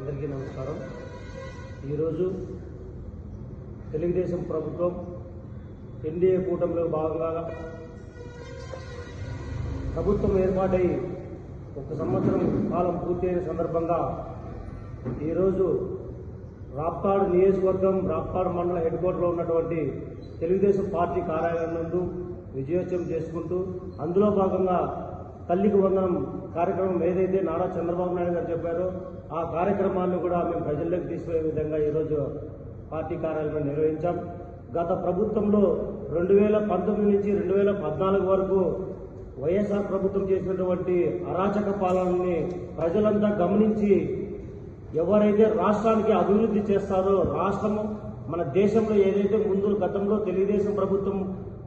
అందరికీ నమస్కారం. ఈరోజు తెలుగుదేశం ప్రభుత్వం ఎన్డీఏ కూటమిలో భాగంగా ప్రభుత్వం ఏర్పాటై ఒక సంవత్సరం కాలం పూర్తయిన సందర్భంగా ఈరోజు రాప్తాడు నియోజకవర్గం రాప్తాడు మండల హెడ్ క్వార్టర్లో ఉన్నటువంటి తెలుగుదేశం పార్టీ కార్యాలయం నందు విజయోత్సవం చేసుకుంటూ అందులో భాగంగా తల్లికి వందనం కార్యక్రమం ఏదైతే నారా చంద్రబాబు నాయుడు గారు చెప్పారో ఆ కార్యక్రమాన్ని కూడా మేము ప్రజల్లోకి తీసుకునే విధంగా ఈరోజు పార్టీ కార్యాలయం నిర్వహించాం. గత ప్రభుత్వంలో రెండు వేల పంతొమ్మిది నుంచి రెండు వేల పద్నాలుగు వరకు వైఎస్ఆర్ ప్రభుత్వం చేసినటువంటి అరాచక పాలనని ప్రజలంతా గమనించి ఎవరైతే రాష్ట్రానికి అభివృద్ధి చేస్తారో రాష్ట్రము మన దేశంలో ఏదైతే ముందు గతంలో తెలుగుదేశం ప్రభుత్వం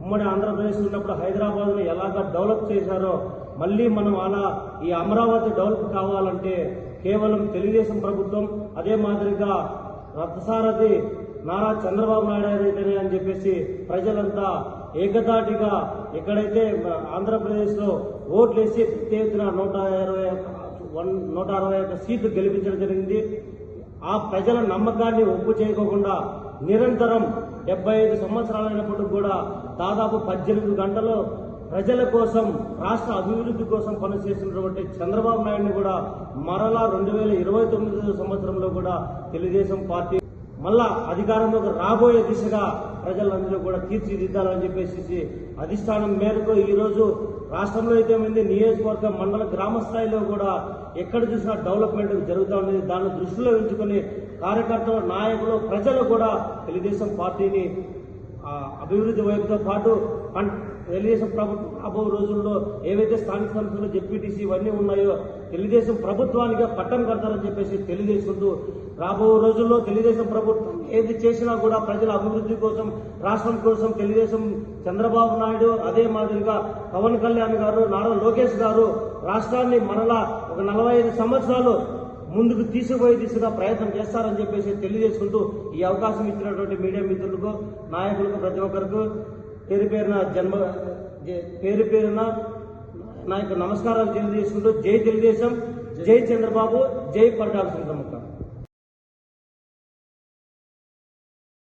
ఉమ్మడి ఆంధ్రప్రదేశ్ ఉన్నప్పుడు హైదరాబాద్ని ఎలాగ డెవలప్ చేశారో మళ్ళీ మనం అలా ఈ అమరావతి డెవలప్ కావాలంటే కేవలం తెలుగుదేశం ప్రభుత్వం అదే మాదిరిగా రథసారథి నారా చంద్రబాబు నాయుడు గారైతేనే అని చెప్పేసి ప్రజలంతా ఏకదాటిగా ఎక్కడైతే ఆంధ్రప్రదేశ్లో ఓట్లేసి పెద్ద ఎత్తున నూట ఇరవై వన్ నూట అరవై ఒక్క సీట్లు గెలిపించడం జరిగింది. ఆ ప్రజల నమ్మకాన్ని ఒప్పు చేయకోకుండా నిరంతరం డెబ్బై ఐదు సంవత్సరాలైనప్పుడు కూడా దాదాపు పద్దెనిమిది గంటలు ప్రజల కోసం రాష్ట్ర అభివృద్ధి కోసం పనిచేస్తున్నటువంటి చంద్రబాబు నాయుడిని కూడా మరలా రెండు వేల ఇరవై తొమ్మిది సంవత్సరంలో కూడా తెలుగుదేశం పార్టీ మళ్ళా అధికారంలోకి రాబోయే దిశగా ప్రజలందరూ కూడా తీర్చిదిద్దాలని చెప్పేసి అధిష్టానం మేరకు ఈరోజు రాష్ట్రంలో అయితే ఉంది. నియోజకవర్గ మండల గ్రామ స్థాయిలో కూడా ఎక్కడ చూసినా డెవలప్మెంట్ జరుగుతూ ఉంది. దాన్ని దృష్టిలో ఉంచుకుని కార్యకర్తలు నాయకులు ప్రజలు కూడా తెలుగుదేశం పార్టీని అభివృద్ధి వైపుతో పాటు తెలుగుదేశం ప్రభుత్వం రాబో రోజుల్లో ఏవైతే స్థానిక సంస్థలు జెడ్పీటీసీ ఇవన్నీ ఉన్నాయో తెలుగుదేశం ప్రభుత్వానికి పట్టం కడతారని చెప్పేసి తెలియజేసుకుంటూ రాబో రోజుల్లో తెలుగుదేశం ప్రభుత్వం ఏది చేసినా కూడా ప్రజల అభివృద్ధి కోసం రాష్ట్రం కోసం తెలుగుదేశం చంద్రబాబు నాయుడు అదే మాదిరిగా పవన్ కళ్యాణ్ గారు నారా లోకేష్ గారు రాష్ట్రాన్ని మరలా ఒక నలభై ఐదు సంవత్సరాలు ముందుకు తీసుకుపోయే దిశగా ప్రయత్నం చేస్తారని చెప్పేసి తెలియజేసుకుంటూ ఈ అవకాశం ఇచ్చినటువంటి మీడియా మిత్రులకు నాయకులకు ప్రతి ఒక్కరికి పేరు పేరున జన్మ పేరు పేరున నా యొక్క నమస్కారాలు తెలియజేసుకుంటూ జై తెలుగుదేశం జై చంద్రబాబు జై పరిటాల సుందరమ్మ.